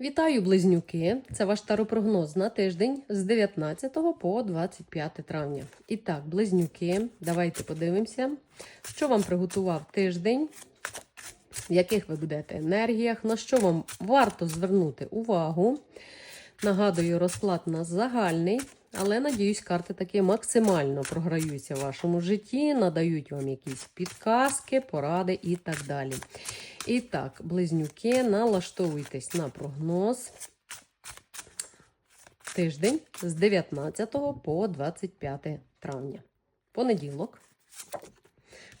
Вітаю, близнюки! Це ваш таропрогноз на тиждень з 19 по 25 травня. І так, близнюки, давайте подивимося, що вам приготував тиждень, в яких ви будете енергіях, на що вам варто звернути увагу. Нагадую, розклад у нас загальний, але надіюсь, карти таки максимально програються в вашому житті, надають вам якісь підказки, поради і так далі. І так, близнюки, налаштовуйтесь на прогноз. Тиждень з 19 по 25 травня. Понеділок.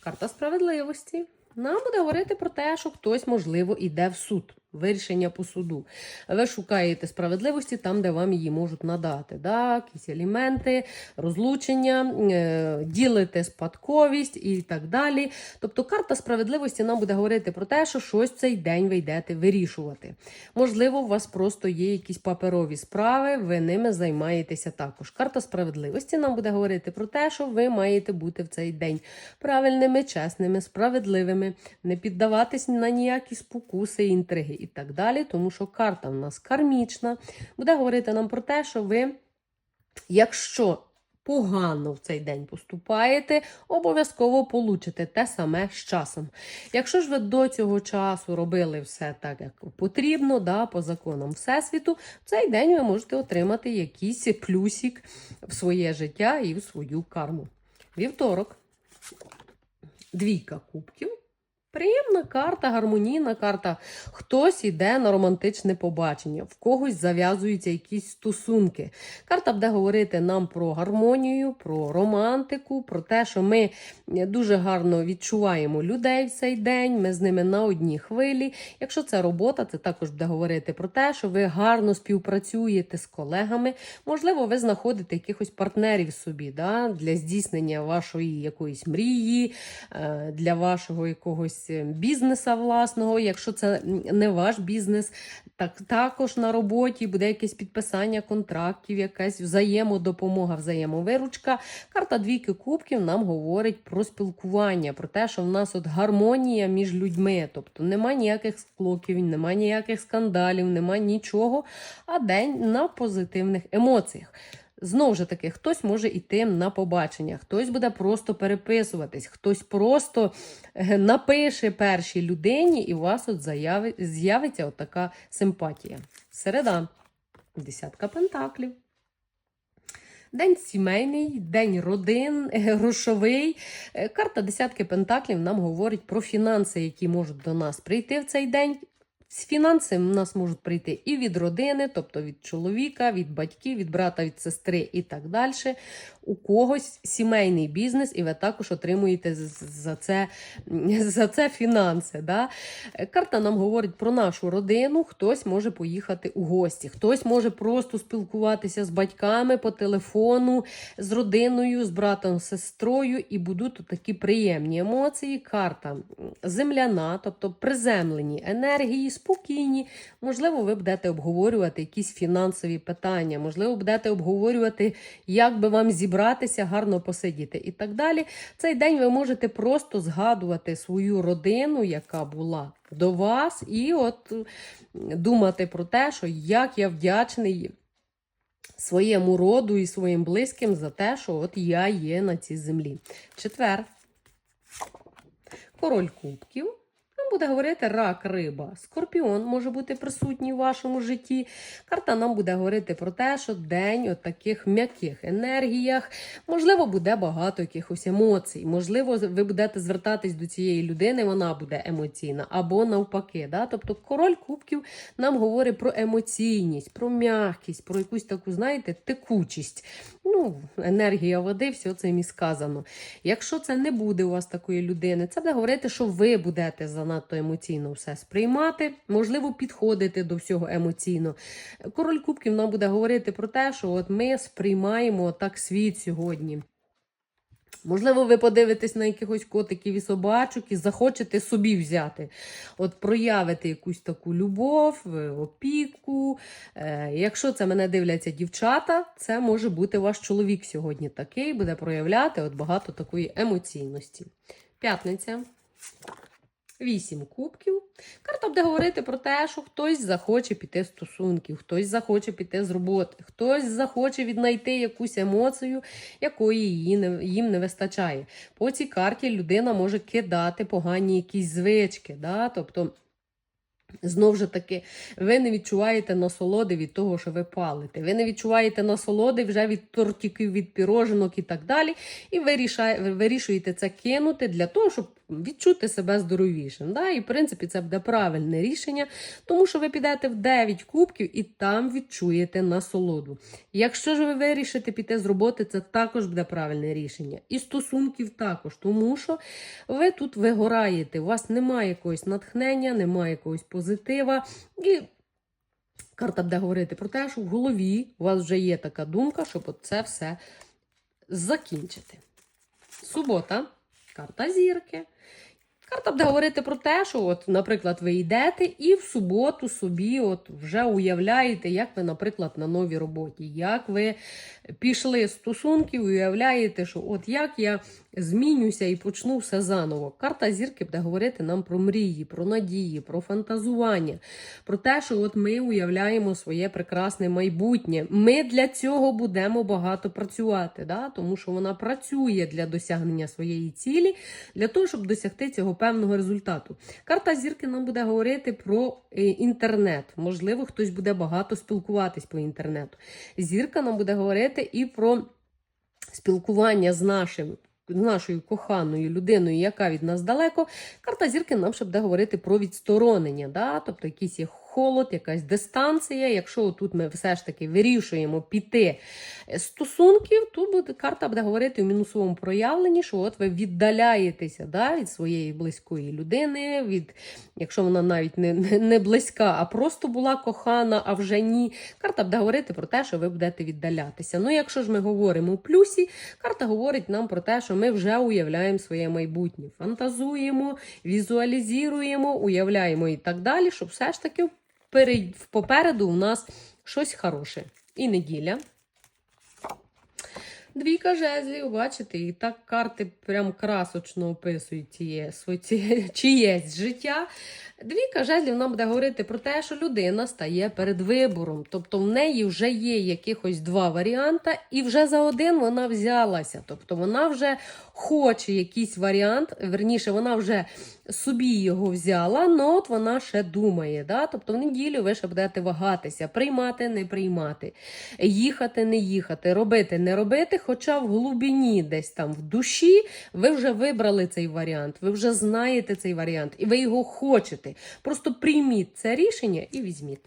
Карта справедливості. Нам буде говорити про те, що хтось, можливо, йде в суд. Вирішення по суду. Ви шукаєте справедливості там, де вам її можуть надати. Да? Якісь елементи, розлучення, е, ділите спадковість і так далі. Тобто карта справедливості нам буде говорити про те, що щось цей день ви йдете вирішувати. Можливо, у вас просто є якісь паперові справи, ви ними займаєтеся також. Карта справедливості нам буде говорити про те, що ви маєте бути в цей день правильними, чесними, справедливими, не піддаватись на ніякі спокуси, інтриги і так далі, тому що карта в нас кармічна, буде говорити нам про те, що ви, якщо погано в цей день поступаєте, обов'язково получите те саме з часом. Якщо ж ви до цього часу робили все так, як потрібно, да, по законам Всесвіту, в цей день ви можете отримати якийсь плюсик в своє життя і в свою карму. Вівторок. Двійка кубків. Приємна карта, гармонійна карта. Хтось іде на романтичне побачення, в когось зав'язуються якісь стосунки. Карта буде говорити нам про гармонію, про романтику, про те, що ми дуже гарно відчуваємо людей в цей день, ми з ними на одній хвилі. Якщо це робота, це також буде говорити про те, що ви гарно співпрацюєте з колегами. Можливо, ви знаходите якихось партнерів собі да, для здійснення вашої якоїсь мрії, е, для вашого якогось бізнеса власного. Якщо це не ваш бізнес, так також на роботі буде якесь підписання контрактів, якась взаємодопомога, взаємовиручка. Карта двійки кубків нам говорить про спілкування, про те, що в нас от гармонія між людьми. Тобто нема ніяких склоків, нема ніяких скандалів, нема нічого, а день на позитивних емоціях. Знову ж таки, хтось може йти на побачення, хтось буде просто переписуватись, хтось просто е, напише першій людині, і у вас от з'явиться от така симпатія. Середа, десятка пентаклів. День сімейний, день родин, е, грошовий. Е, Карта десятки пентаклів нам говорить про фінанси, які можуть до нас прийти в цей день. З фінанси в нас можуть прийти і від родини, тобто від чоловіка, від батьків, від брата, від сестри і так далі. У когось сімейний бізнес, і ви також отримуєте за це за це фінанси. Да? Карта нам говорить про нашу родину. Хтось може поїхати у гості, хтось може просто спілкуватися з батьками по телефону, з родиною, з братом, з сестрою, і будуть такі приємні емоції. Карта земляна, тобто приземлені енергії спокійні. Можливо, ви будете обговорювати якісь фінансові питання, можливо, будете обговорювати, як би вам зібратися, гарно посидіти і так далі. Цей день ви можете просто згадувати свою родину, яка була до вас, і от думати про те, що як я вдячний. Своєму роду і своїм близьким за те, що от я є на цій землі. Четвер. Король кубків буде говорити рак, риба, скорпіон може бути присутній в вашому житті. Карта нам буде говорити про те, що день от таких м'яких енергіях, можливо, буде багато якихось емоцій. Можливо, ви будете звертатись до цієї людини, вона буде емоційна, або навпаки. Да? Тобто король кубків нам говорить про емоційність, про м'якість, про якусь таку, знаєте, текучість. Ну, енергія води, все це і сказано. Якщо це не буде у вас такої людини, це буде говорити, що ви будете занадто емоційно все сприймати, можливо, підходити до всього емоційно. Король Кубків нам буде говорити про те, що от ми сприймаємо так світ сьогодні. Можливо, ви подивитесь на якихось котиків і собачок і захочете собі взяти. От проявити якусь таку любов, е, опіку. Е, Якщо це мене дивляться дівчата, це може бути ваш чоловік сьогодні такий, буде проявляти от багато такої емоційності. П'ятниця. Вісім кубків. Карта буде говорити про те, що хтось захоче піти з стосунків, хтось захоче піти з роботи, хтось захоче віднайти якусь емоцію, якої її не, їм не вистачає. По цій карті людина може кидати погані якісь звички. Да? Тобто, Знову ж таки, ви не відчуваєте насолоди від того, що ви палите. Ви не відчуваєте насолоди вже від тортиків, від піроженок і так далі. І ви вирішуєте це кинути для того, щоб відчути себе здоровішим. Да? І в принципі це буде правильне рішення, тому що ви підете в 9 кубків і там відчуєте насолоду. Якщо ж ви вирішите піти з роботи, це також буде правильне рішення. І стосунків також, тому що ви тут вигораєте, у вас немає якогось натхнення, немає якогось позитива. І карта буде говорити про те, що в голові у вас вже є така думка, щоб це все закінчити. Субота, карта зірки. Карта буде говорити про те, що, от, наприклад, ви йдете і в суботу собі от вже уявляєте, як ви, наприклад, на новій роботі, як ви пішли з стосунків, уявляєте, що от як я змінюся і почну все заново. Карта зірки буде говорити нам про мрії, про надії, про фантазування, про те, що от ми уявляємо своє прекрасне майбутнє. Ми для цього будемо багато працювати, да? тому що вона працює для досягнення своєї цілі, для того, щоб досягти цього певного результату. Карта зірки нам буде говорити про е, інтернет. Можливо, хтось буде багато спілкуватись по інтернету. Зірка нам буде говорити і про спілкування з нашим. з Нашою коханою людиною, яка від нас далеко, карта зірки нам ще буде говорити про відсторонення, да? тобто якісь є холод, якась дистанція. Якщо тут ми все ж таки вирішуємо піти стосунків, тут буде, карта буде говорити у мінусовому проявленні, що от ви віддаляєтеся да, від своєї близької людини, від, якщо вона навіть не, не, близька, а просто була кохана, а вже ні. Карта буде говорити про те, що ви будете віддалятися. Ну, якщо ж ми говоримо у плюсі, карта говорить нам про те, що ми вже уявляємо своє майбутнє, фантазуємо, візуалізуємо, уявляємо і так далі, щоб все ж таки попереду у нас щось хороше. І неділя. Двійка жезлів, бачите, і так карти прям красочно описують ціє, своє, чиєсь життя. Двійка жезлів нам буде говорити про те, що людина стає перед вибором. Тобто в неї вже є якихось два варіанти, і вже за один вона взялася. Тобто вона вже хоче якийсь варіант, верніше, вона вже собі його взяла, але от вона ще думає. Да? Тобто в неділю ви ще будете вагатися, приймати, не приймати, їхати, не їхати, робити, не робити. Хоча в глибині, десь там в душі, ви вже вибрали цей варіант, ви вже знаєте цей варіант, і ви його хочете. Просто прийміть це рішення і візьміть.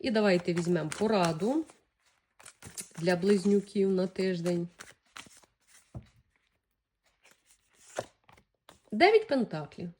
І давайте візьмемо пораду для близнюків на тиждень. Дев'ять пентаклів.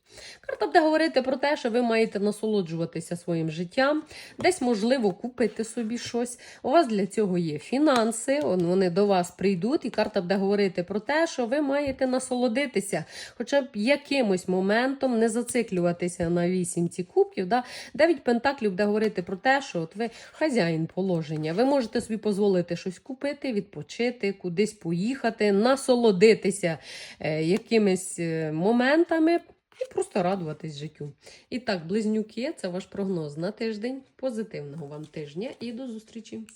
Карта буде говорити про те, що ви маєте насолоджуватися своїм життям, десь, можливо, купити собі щось. У вас для цього є фінанси, вони до вас прийдуть, і карта буде говорити про те, що ви маєте насолодитися, хоча б якимось моментом не зациклюватися на вісімці кубків. Да? Дев'ять пентаклів буде говорити про те, що от ви хазяїн положення. Ви можете собі дозволити щось купити, відпочити, кудись поїхати, насолодитися е, якимись е, моментами. І просто радуватись життю. І так, близнюки, це ваш прогноз на тиждень. Позитивного вам тижня і до зустрічі!